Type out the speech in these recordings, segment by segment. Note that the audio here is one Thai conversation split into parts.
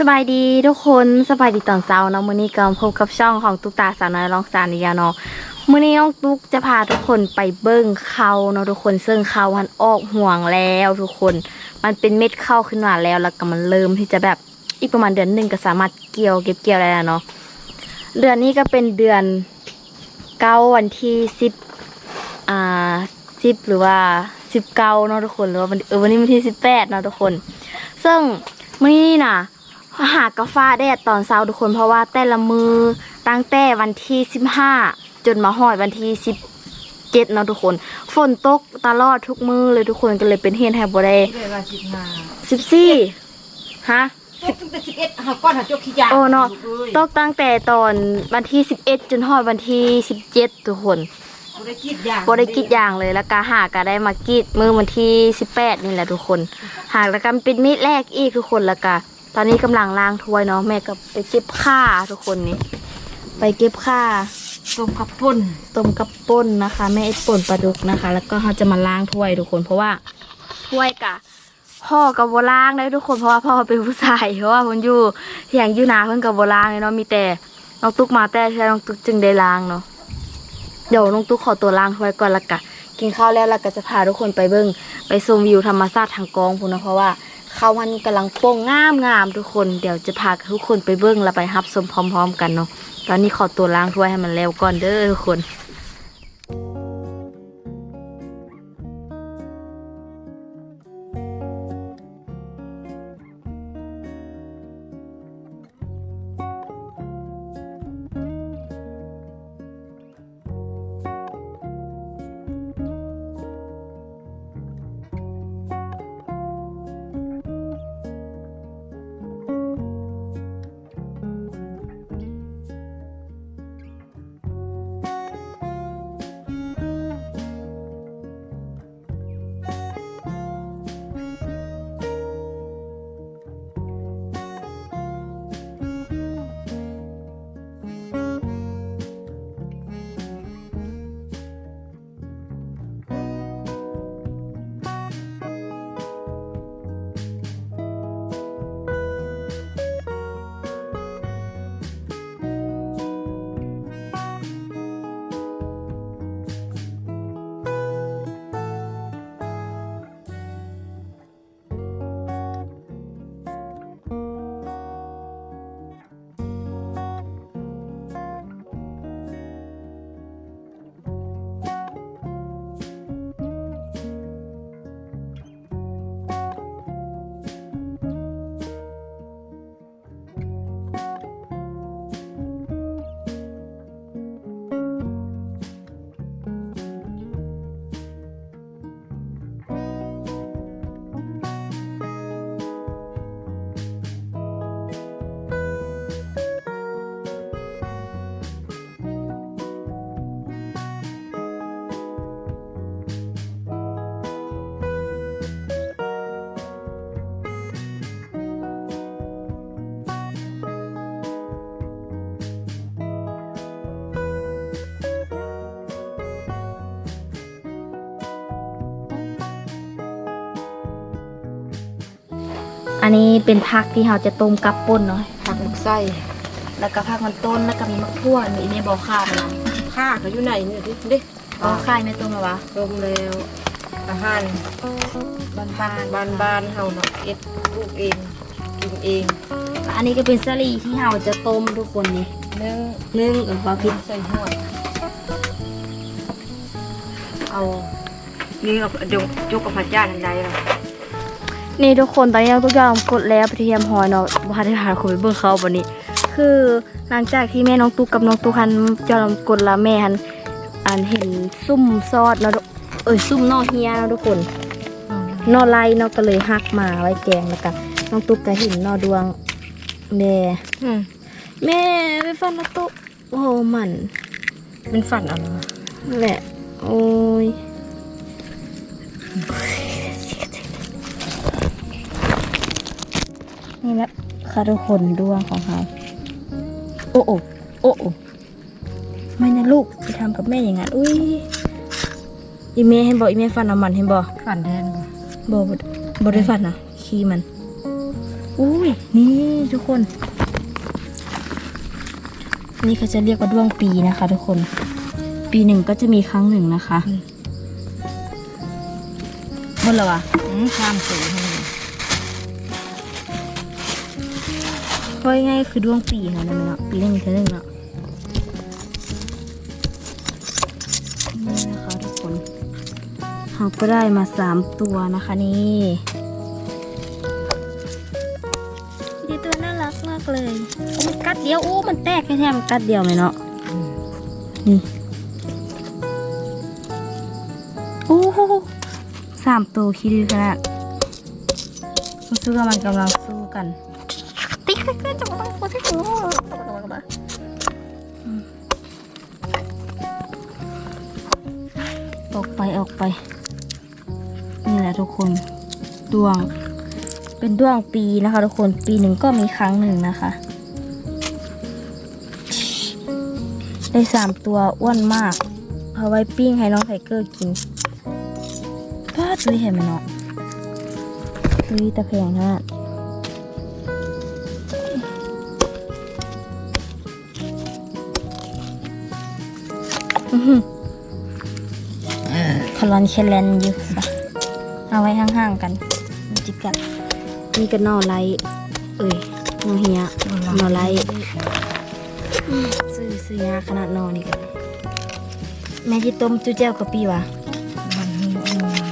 สบายดีทุกคนสบายดีตอนเช้าเนาะมื้อนี้ก็พบกับช่องของตุ๊กตาสาวน้อยร้องสารนิยาเนาะมื้อนี้น้องตุ๊กจะพาทุกคนไปเบิ้งเขาเนาะทุกคนซึ่งเขามันออกห่วงแล้วทุกคน มันเป็นเม็ดเข้าขึ้นมาแล้วแล้วก็มันเริ่มที่จะแบบอีกประมาณเดือนหนึ่งก็สามารถเกี่ยวเก็บเกี่ยวได้แล้วเนาะเดือนนี้ก็เป็นเดือนเก้าวันที่สิบอ่าสิบหรือว่าสิบเก้าเนาะทุกคนหรือว่าวันเออวันนี้วันที่สิบแปดเนาะทุกคน ซึ่งมื้อนี้น่ะ หากาฟ้าแดดตอนเช้าทุกคนเพราะว่าแต่ละมือตั้งแต่วันที่สิบห้าจนมาหอดวันที่สิบเจ็ดเนาะทุกคน ฝนตกตลอดทุกมือเลยทุกคนก็เลยเป็นเหตุให้บ่ได้เวลาสิบห้าสิบสี่ฮะตกตั้งแต่สิบเอ็ดหาก้อนหาจกขี้ยาโอ้เนาะลูกตอ้ยกตั้งแต่ตอนวันที่สิบเอ็ดจนหอดวันที่สิบเจ็ดทุกคนบ่ได้คิดอย่างบ่ได้กรีดยางเลยแล้วก็หากก็ได้มากรีดมือวันที่สิบแปดนี่แหละทุกคน หากแล้วก็เป็นมีดแรกอีกทุกคนแล้วก็ ตอนนี้กำลังล้างถ้วยเนาะแม่ก็ไปเก็บข้าทุกคนนี่ไปเก็บข้าต้มกับป่นต้มกับป่นนะคะแม่เอ็ดป่นปลาดุกนะคะ แล้วก็เขาจะมาล้างถ้วยทุกคน เพราะว่าถ้วยกะพ่อกับโบล้างได้ทุกคนเพราะว่าพ่อเป็นผู้ชายเพราะว่าคนอยู่เถียงอยู่นาเพิ่อนกับโบล้างเนาะมีแต่น้องตุ๊กมาแต่ใช่น้องตุ๊กจึงได้ล้างเนาะเดี๋ยวน้องตุ๊กขอตัวล้างถ้วยก่อนละกะกินข้าวแล้วล้วก็จะพาทุกคนไปเบิ้งไปชมวิวธรรมชาติทางกองพูนนะเพราะว่า เขามันกำลังโป่งงามงามทุกคนเดี๋ยวจะพาทุกคนไปเบิ้งแล้วไปฮับสมพร้อม ๆ กันเนาะตอนนี้ขอตัวล้างถ้วยให้มันแล้วก่อนเด้อทุกคน อันนี้เป็นผักที่เราจะต้มกับป่นเนาะผักหมกไส้แล้วก็ผักมันต้นแล้วก็มีมะพร้าวมีเนี่ยบอข้าวนะข้าเขาอยู่ไหนเนี่ยดิดิบอข้าวในต้มหรอวะต้มแล้วอาหารบ้านบ้านบ้านบ้านๆเฮาเนาะเอ็ดลูกเองกินเอง อันนี้ก็เป็นสลีที่เราจะต้มทุกคนนี่เนื้อนึ่งเออพอพิษใส่หัวเอานี่กับเดี๋ยวจกกับพระเจ้าทันใดล่ะ นี่ทุกคนตอนนี้เราก็ยอมกดแล้วไปเทียมหอยเนาะบ่ทันได้พาคนไปเบิ่งเขาวันนี้ คือหลังจากที่แม่น้องตุ๊กกับน้องตุ๊กคันยอมกดแล้วแม่หันอันเห็นซุ่มซอดเนาะเอ้ยซุ่มนอเฮียเนาะทุกคนนอไลเนาะก็เลยหักมาไว้แกงแล้วก็น้องตุ๊กก็เห็นนอดวงแม่อืมแม่ไปฟันน้องตุ๊กโอ้โหมันเป็นฝันเอะไรนั่นแหละโอ้ย นี่แหละค่ะทุกคนดวงของเขาโอ้โอ้โอ้โอ้ไม่นะลูกไปทำกับแม่อย่างนั้นอุ้ยอีเมย์เห็นบอกอีเมย์ฟันน้ำมันเห็นบอกฝันแทนบอกบ่ได้ฟันนะขี้มัน อุ้ยนี่ทุกคน นี่เขาจะเรียกว่าด้วงปีนะคะ ทุกคน ปีหนึ่งก็จะมีครั้งหนึ่งนะคะหมดแล้ววะอืมข้ามสู งให้เพราะง่ายๆคือด้วงปีค่ะนั่นเนาะปีหนึ่งเท่านึงเนาะนี่นะคะทุกคนเราก็ได้มาสามตัวนะคะนี่ดีตัวน่ารักมากเลยโอ้มันกัดเดียวโอ้ มันแตกแค่ๆมันกัดเดียวไหมเนาะนี่โอ้โหสามตัวคิดดูขนาดรู้สึกว่ามันกำลังสู้กัน ติ๊กติ๊กติ๊กจังหวะโคตรสวยออกไปออกไป นี่แหละทุกคนดวง เป็นดวงปีนะคะ ทุกคนปีหนึ่งก็มีครั้งหนึ่งนะคะ ได้สามตัวอ้วนมากเอาไว้ปิ้งให้น้องไทเกอร์กินป้าตุ้ยเห็นไหมเนาะตุ้ยตะแพงนะ คลอนเคลนอยู่ปะเอาไว้ห่างๆกันมันจิกัดนี่ก็นอไลท์เอ้ยนอเฮียนอไลท์ซื้อซื้อยาขนาดนอนนี่กันแม่ที่ต้มจุเจ้ากะปิวะมันมีอืม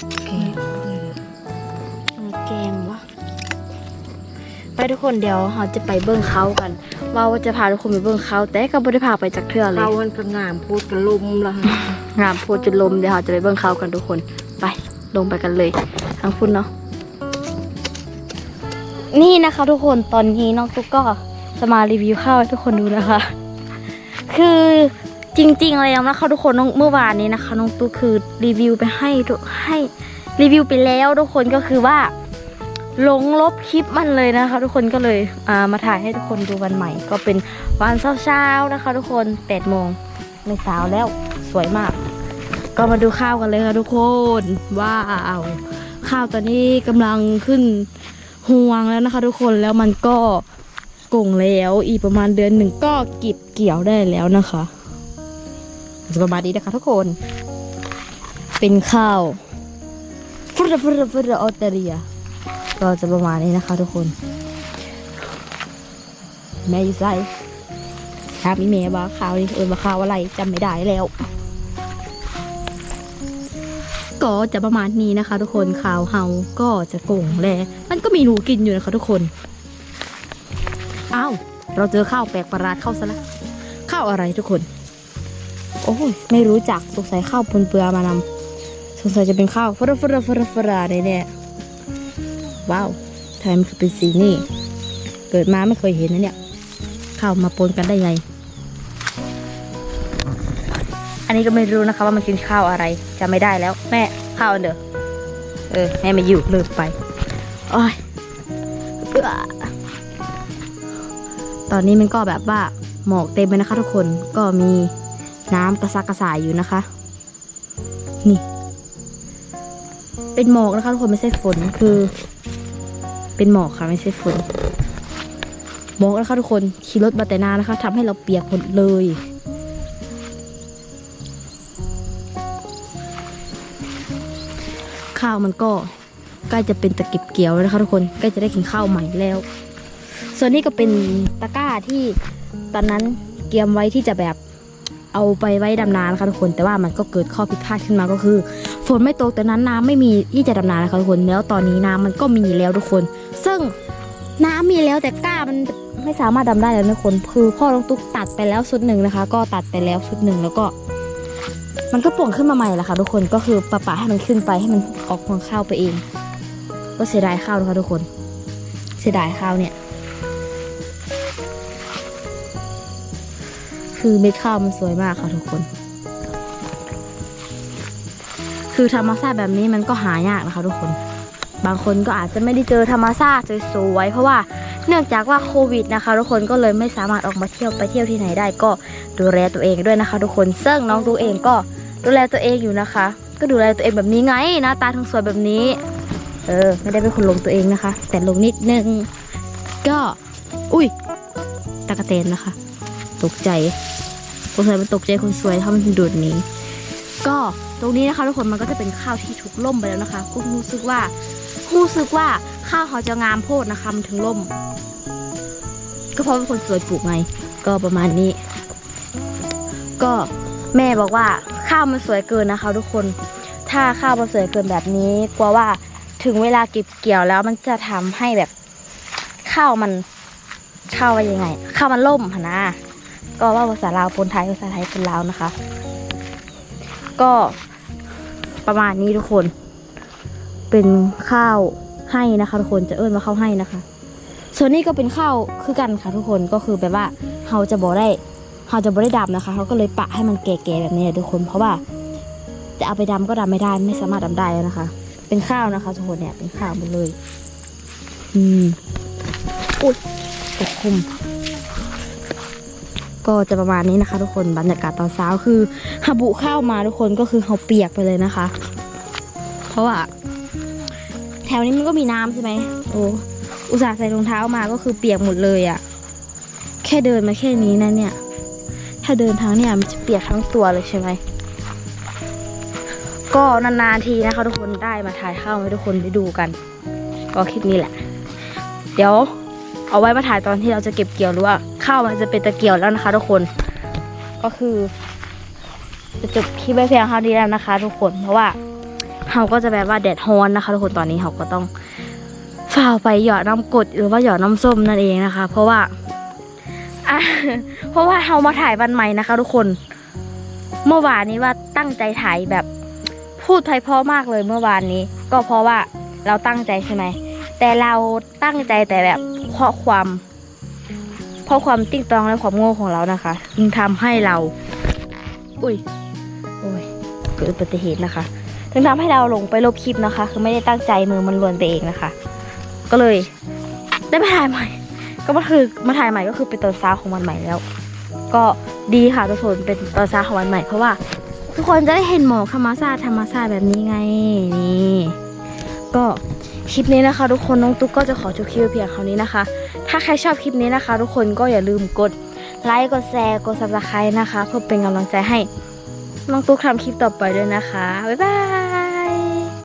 โอเคเออแกงวะไปทุกคนเดี๋ยวเราจะไปเบิ้งเขากัน ว่าว่าจะพาทุกคนไปเบิ้งเขาแต่ก็ไม่ได้พาไปจากเทื่อเลยเรามันก็งามพูดกันลุมละฮะงามโพดจุดลมเดี๋ยวเราจะไปเบิ้งเขากันทุกคนไปลงไปกันเลยทางพุ่นเนาะนี่นะคะ ทุกคนตอนนี้น้องตุ๊กก็จะมารีวิวข้าวให้ทุกคนดูนะคะ คือจริงๆแล้วนะคะทุกคนน้องเมื่อวานนี้นะคะน้องตุ๊กคือรีวิวไปให้ทุกให้รีวิวไปแล้วทุกคนก็คือว่า หลงลบคลิปมันเลยนะคะ ทุกคนก็เลยามาถ่ายให้ทุกคนดูวันใหม่ ก็เป็นวันเช้าๆนะคะ ทุกคน8โมงในเช้าแล้วสวยมาก ก็มาดูข้าวกันเลยค่ะทุกคนว้าวข้าวตอนนี้กำลังขึ้นห่วงแล้วนะคะ ทุกคนแล้วมันก็กงแล้วอีกประมาณเดือนหนึ่งก็เก็บเกี่ยวได้แล้วนะคะจะประมาณนี้นะคะ ทุกคน เป็นข้าวฟรฟรฟรออเตเรีย ก็จะประมาณนี้นะคะ ทุกคน แม่อยู่ไสถามอีเมย์ว่าข้าวนี่เออว่าข้าวอะไรจำไม่ได้แล้ว ก็จะประมาณนี้นะคะ ทุกคนข่าวเฮาก็จะโก่งแลมันก็มีหนูกินอยู่นะคะ ทุกคนอ้าวเราเจอข้าวแปลกประหลาดเข้าซะแล้วข้าวอะไรทุกคน โอ้ยไม่รู้จักสงสัยข้าวปนเปื้อมานำสงสัยจะเป็นข้าวฟรฟรฟรฟราแน่ๆ ว้าวทำไมมันคือเป็นสีนี่ เกิดมาไม่เคยเห็นนะเนี่ยข้าวมาปนกันได้ไงอันนี้ก็ไม่รู้นะคะว่ามันกินข้าวอะไรจำไม่ได้แล้ว แม่ข้าวอันเด้อเออแม่ไม่อยู่เลิกไปโอ้ยตอนนี้มันก็แบบว่าหมอกเต็มเลยนะคะทุกคนก็มีน้ำกระซักกระสายอยู่นะคะ เป็นหมอกนะคะทุกคนไม่ใช่ฝนคือ เป็นหมอกค่ะไม่ใช่ฝนหมอกนะคะทุกคนขี่รถมาแต่นานนะคะทำให้เราเปียกหมดเลย ข้าวมันก็ใกล้จะเป็นตะเก็บเกี่ยวแล้วนะคะทุกคนใกล้จะได้กินข้าวใหม่แล้ว ส่วนนี้ก็เป็นตะกร้าที่ตอนนั้นเตรียมไว้ที่จะแบบ เอาไปไว้ดำนานะคะทุกคน แต่ว่ามันก็เกิดข้อผิดพลาดขึ้นมาก็คือ ฝนไม่ตกแต่นั้นน้ำไม่มีที่จะดำนานะคะทุกคนแล้วตอนนี้น้ำมันก็มีแล้วทุกคน ซึ่งน้ำมีแล้วแต่กล้ามันไม่สามารถดำได้แล้วนะทุกคนคือพ่อลงตุ๊กตัดไปแล้วชุดหนึ่งนะคะ ก็ตัดไปแล้วชุดหนึ่งแล้วก็ มันก็ป่วงขึ้นมาใหม่แหละค่ะ ทุกคนก็คือปะปะให้มันขึ้นไปให้มันออกพวงข้าวไปเอง ก็เสียดายข้าวนะคะทุกคน เสียดายข้าวเนี่ย คือเม็ดข้าวมันสวยมากค่ะทุกคน คือธรรมชาติแบบนี้มันก็หายากนะคะทุกคน บางคนก็อาจจะไม่ได้เจอธรรมชาติสวยๆเพราะว่าเนื่องจากว่าโควิดนะคะ ทุกคนก็เลยไม่สามารถออกมาเที่ยวไปเที่ยวที่ไหนได้ก็ดูแลตัวเองด้วยนะคะ ทุกคนซึ่งน้องตัวเองก็ดูแลตัวเองอยู่นะคะ ก็ดูแลตัวเองแบบนี้ไงหน้าตาทั้งสวยแบบนี้ เออ ไม่ได้เป็นคนลงตัวเองนะคะ แต่ลงนิดนึงก็ อุ้ยตะกะเตนนะคะ ตกใจ คนสวยมันตกใจคนสวยถ้ามันดูดนี้ ก็ตรงนี้นะคะทุกคนมันก็จะเป็นข้าวที่ถูกล่มไปแล้วนะคะก็รู้สึกว่ารู้สึกว่าข้าวเขาจะงามโพดนะคะมันถึงล่ม ก็เพราะเป็นคนสวยปลูกไง ก็ประมาณนี้ ก็แม่บอกว่าข้าวมันสวยเกินนะคะ ทุกคน ถ้าข้าวมันสวยเกินแบบนี้กลัวว่าถึงเวลาเก็บเกี่ยวแล้วมันจะทำให้แบบข้าวมันข้าวว่ายังไงข้าวมันล่มหนนะ ก็ว่าภาษาลาวปนไทยภาษาไทยเป็นลาวนะคะ ก็ประมาณนี้ทุกคน เป็นข้าวให้นะคะทุกคนจะเอิ้นว่าข้าวให้นะคะ ส่วนนี้ก็เป็นข้าวคือกันค่ะทุกคนก็คือแบบว่าเราจะบอกได้เราจะบอได้ดำนะคะเขาก็เลยปะให้มันแก่ๆแบบนี้ทุกคน เพราะว่าจะเอาไปดำก็ดำไม่ได้ไม่สามารถดำได้นะคะ เป็นข้าวนะคะทุกคนเนี่ยเป็นข้าวหมดเลย อืมอุ้ยตกคุม ก็จะประมาณนี้นะคะ ทุกคนบรรยากาศตอนเช้าคือหาบุข้าวมาทุกคนก็คือเขาเปียกไปเลยนะคะ เพราะว่าแถวนี้มันก็มีน้ำใช่ไหมโอ้อุตส่าห์ใส่รองเท้ามาก็คือเปียกหมดเลยอะ่ะ แค่เดินมาแค่นี้นะเนี่ย ถ้าเดินทางเนี่ยมันจะเปียกทั้งตัวเลยใช่ไหมก็นานๆทีนะคะ ทุกคนได้มาถ่ายข้าวให้ทุกคนได้ดูกัน ก็คลิปนี้แหละ เดี๋ยว เอาไว้มาถ่ายตอนที่เราจะเก็บเกี่ยวหรือว่า ข้าวมันจะเป็นตะเกียวแล้วนะคะ ทุกคน ก็คือ จะจบคลิปไว้เพียงเท่านี้แล้วนะคะ ทุกคนเพราะว่าเราก็จะแบบว่าแดดฮ้อนนะคะ ทุกคนตอนนี้เราก็ต้องฝ่าไปหยอดน้ำกรดหรือว่าหยอดน้ำส้มนั่นเองนะคะ เพราะว่าเพราะว่าเรามาถ่ายวันใหม่นะคะ ทุกคน เมื่อวานนี้ว่าตั้งใจถ่ายแบบพูดไทยเพราะมากเลยเมื่อวานนี้ ก็เพราะว่าเราตั้งใจใช่ไหมแต่เราตั้งใจแต่แบบเพราะความ เพราะความติ๊งตองและความโง่ของเรานะคะจึงทำให้เรา อุ้ยโอ้ยเกิดอุบัติเหตุนะคะถึงทำให้เราลงไปลบคลิปนะคะ คือไม่ได้ตั้งใจมือมันลวนไปเองนะคะ ก็เลย ได้มาถ่ายใหม่ ก็มาคือมาถ่ายใหม่ก็คือเป็นตอนเช้าของวันใหม่แล้ว ก็ดีค่ะทุกคนเป็นตอนเช้าของวันใหม่เพราะว่า ทุกคนจะได้เห็นหมอกธรรมชาติธรรมชาติแบบนี้ไงนี่ก็คลิปนี้นะคะ ทุกคนน้องตุ๊กก็จะขอจบคลิปไว้เพียงเท่านี้นะคะ ถ้าใครชอบคลิปนี้นะคะ ทุกคนก็อย่าลืมกดไลค์กดแชร์กดซับสไครต์นะคะ เพื่อเป็นกำลังใจให้น้องตุ๊กทำคลิปต่อไปด้วยนะคะ บ๊ายบาย